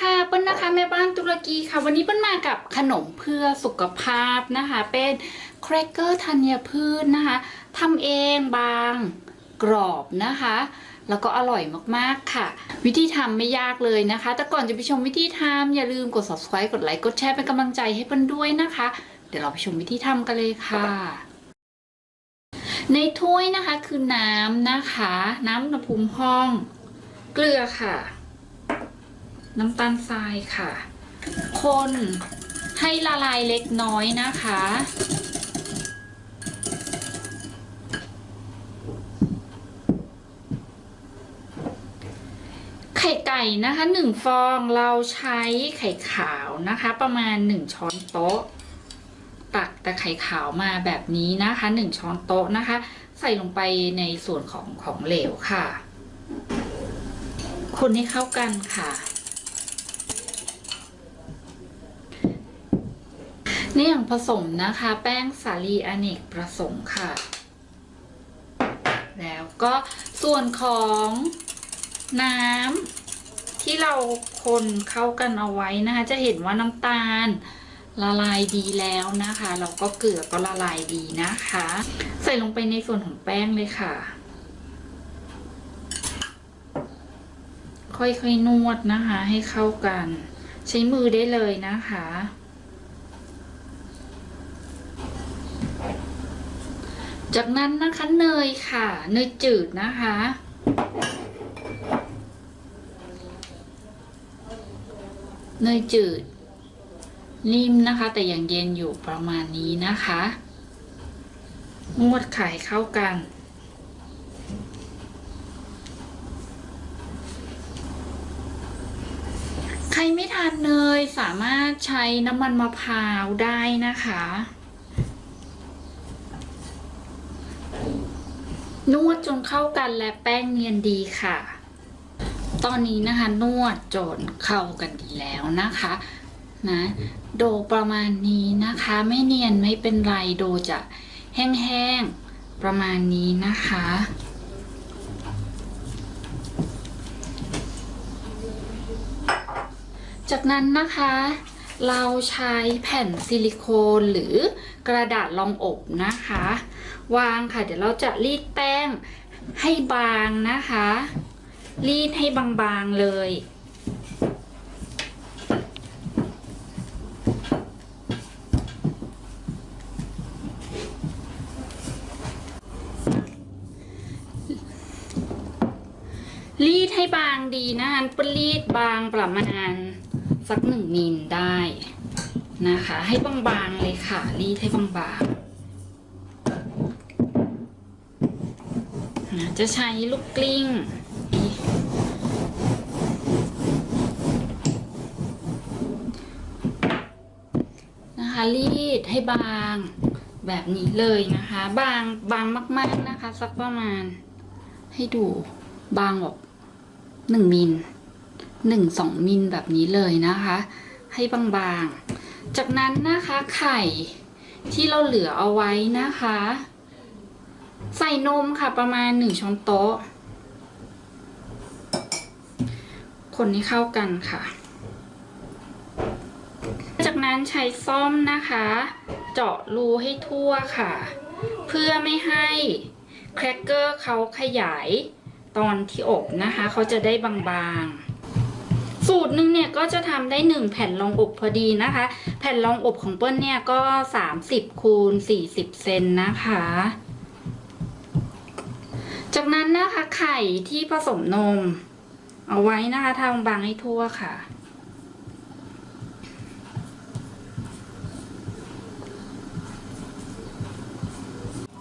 ค่ะเปิ้ลนะคะแม่บ้านตุรกีค่ะ วันนี้เปิ้ลมากับขนมเพื่อสุขภาพนะคะ เป็นแครกเกอร์ธัญพืชนะคะทำเองบางกรอบนะคะ แล้วก็อร่อยมากๆค่ะ วิธีทำไม่ยากเลยนะคะ แต่ก่อนจะไปชมวิธีทำอย่าลืมกด subscribe กดไลค์กดแชร์เป็นกำลังใจให้เปิ้ลด้วยนะคะ เดี๋ยวเราไปชมวิธีทำกันเลยค่ะ ในถ้วยนะคะคือน้ำนะคะ น้ำอุณหภูมิห้อง เกลือค่ะ น้ำตาลทรายค่ะ คนให้ละลายเล็กน้อยนะคะ ไข่ไก่นะคะหนึ่งฟองเราใช้ไข่ขาวนะคะ ประมาณหนึ่งช้อนโต๊ะ ตักแต่ไข่ขาวมาแบบนี้นะคะหนึ่งช้อนโต๊ะนะคะ ใส่ลงไปในส่วนของของเหลวค่ะ คนให้เข้ากันค่ะ นี่อย่างผสมนะคะ แป้งสาลีอเนกประสงค์ค่ะ แล้วก็ส่วนของน้ำที่เราคนเข้ากันเอาไว้นะคะ จะเห็นว่าน้ำตาลละลายดีแล้วนะคะ เราก็เกลือก็ละลายดีนะคะ ใส่ลงไปในส่วนของแป้งเลยค่ะ ค่อยๆนวดนะคะให้เข้ากัน ใช้มือได้เลยนะคะ จากนั้นนะคะเนยค่ะ เนยจืดนะคะ เนยจืด นิ่มนะคะ แต่ยังเย็นอยู่ประมาณนี้นะคะนวดไข่เข้ากันใครไม่ทานเนยสามารถใช้น้ำมันมะพร้าวได้นะคะ นวดจนเข้ากันและแป้งเนียนดีค่ะ ตอนนี้นะคะ นวดจนเข้ากันดีแล้วนะคะนะโดประมาณนี้นะคะไม่เนียนไม่เป็นไรโดจะแห้งๆประมาณนี้นะคะ จากนั้นนะคะ เราใช้แผ่นซิลิโคนหรือกระดาษรองอบนะคะ วางค่ะ เดี๋ยวเราจะรีดแป้งให้บางนะคะ รีดให้บางๆเลยรีดให้บางดีนะคะปรีดบางประมาณ สักหนึ่งมิลได้นะคะ ให้บางๆเลยค่ะ รีดให้บางๆนะจะใช้ลูกกลิ้งนะคะรีดให้บางแบบนี้เลยนะคะ บางบางมากๆนะคะ สักประมาณให้ดูบางแบบหนึ่งมิล หนึ่งสองมิลแบบนี้เลยนะคะ ให้บางๆ จากนั้นนะคะไข่ที่เราเหลือเอาไว้นะคะ ใส่นมค่ะประมาณหนึ่งช้อนโต๊ะ คนให้เข้ากันค่ะ จากนั้นใช้ซ่อมนะคะ เจาะรูให้ทั่วค่ะ เพื่อไม่ให้แครกเกอร์เขาขยายตอนที่อบนะคะ เขาจะได้บางๆ สูตรหนึ่งเนี่ยก็จะทำได้หนึ่งแผ่นรองอบพอดีนะคะ แผ่นรองอบของเปิ้ลเนี่ยก็ 30คูณ40 เซนนะคะ จากนั้นนะคะไข่ที่ผสมนม เอาไว้นะคะทำบางให้ทั่วค่ะ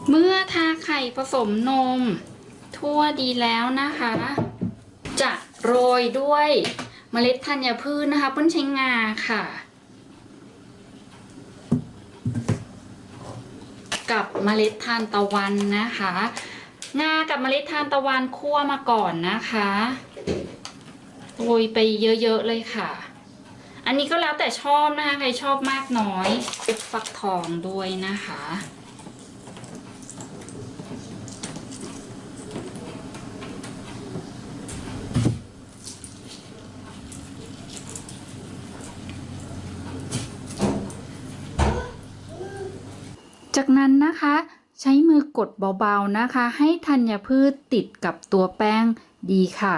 เมื่อทาไข่ผสมนม ทั่วดีแล้วนะคะ จะโรยด้วย เมล็ดธัญพืชนะคะเปิ้ลใช้งาค่ะ กับเมล็ดทานตะวันนะคะ งากับเมล็ดทานตะวันคั่วมาก่อนนะคะโรยไปเยอะๆเลยค่ะ อันนี้ก็แล้วแต่ชอบนะคะ ใครชอบมากน้อยฟักทองด้วยนะคะ จากนั้นนะคะ ใช้มือกดเบาๆนะคะ ให้ธัญพืชติดกับตัวแป้งดีค่ะ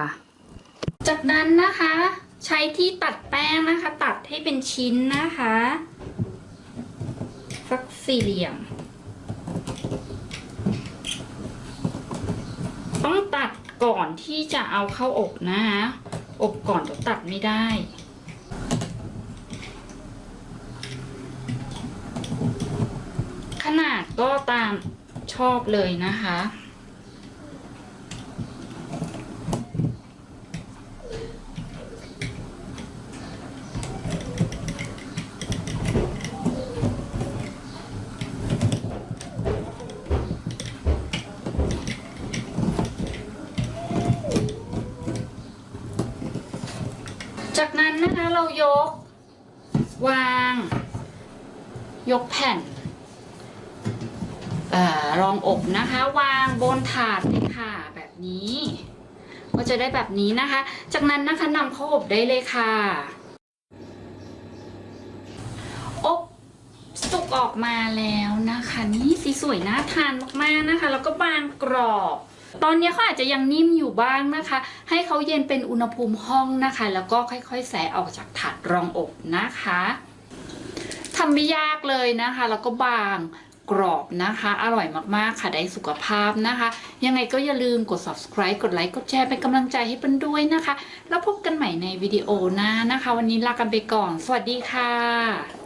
จากนั้นนะคะ ใช้ที่ตัดแป้งนะคะ ตัดให้เป็นชิ้นนะคะ สักสี่เหลี่ยม ต้องตัดก่อนที่จะเอาเข้าอบนะคะ อบก่อนเดี๋ยวตัดไม่ได้ นาดก็ตามชอบเลยนะคะ จากนั้นนะคะเรายกวาง ยกแผ่น รองอบนะคะ วางบนถาดเลยค่ะแบบนี้ ก็จะได้แบบนี้นะคะ จากนั้นนะคะนำเข้าอบได้เลยค่ะอบสุกออกมาแล้วนะคะ นี่สีสวยน่าทานมากๆนะคะ แล้วก็บางกรอบ ตอนนี้เขาอาจจะยังนิ่มอยู่บ้างนะคะ ให้เขาเย็นเป็นอุณหภูมิห้องนะคะ แล้วก็ค่อยๆแสออกจากถาดรองอบนะคะทำไม่ยากเลยนะคะ แล้วก็บาง กรอบนะคะ อร่อยมากๆค่ะได้สุขภาพนะคะ ยังไงก็อย่าลืมกด subscribe กดไลค์กดแชร์เป็นกำลังใจให้เปิ้ลด้วยนะคะ แล้วพบกันใหม่ในวิดีโอหน้านะคะ วันนี้ลากันไปก่อน สวัสดีค่ะ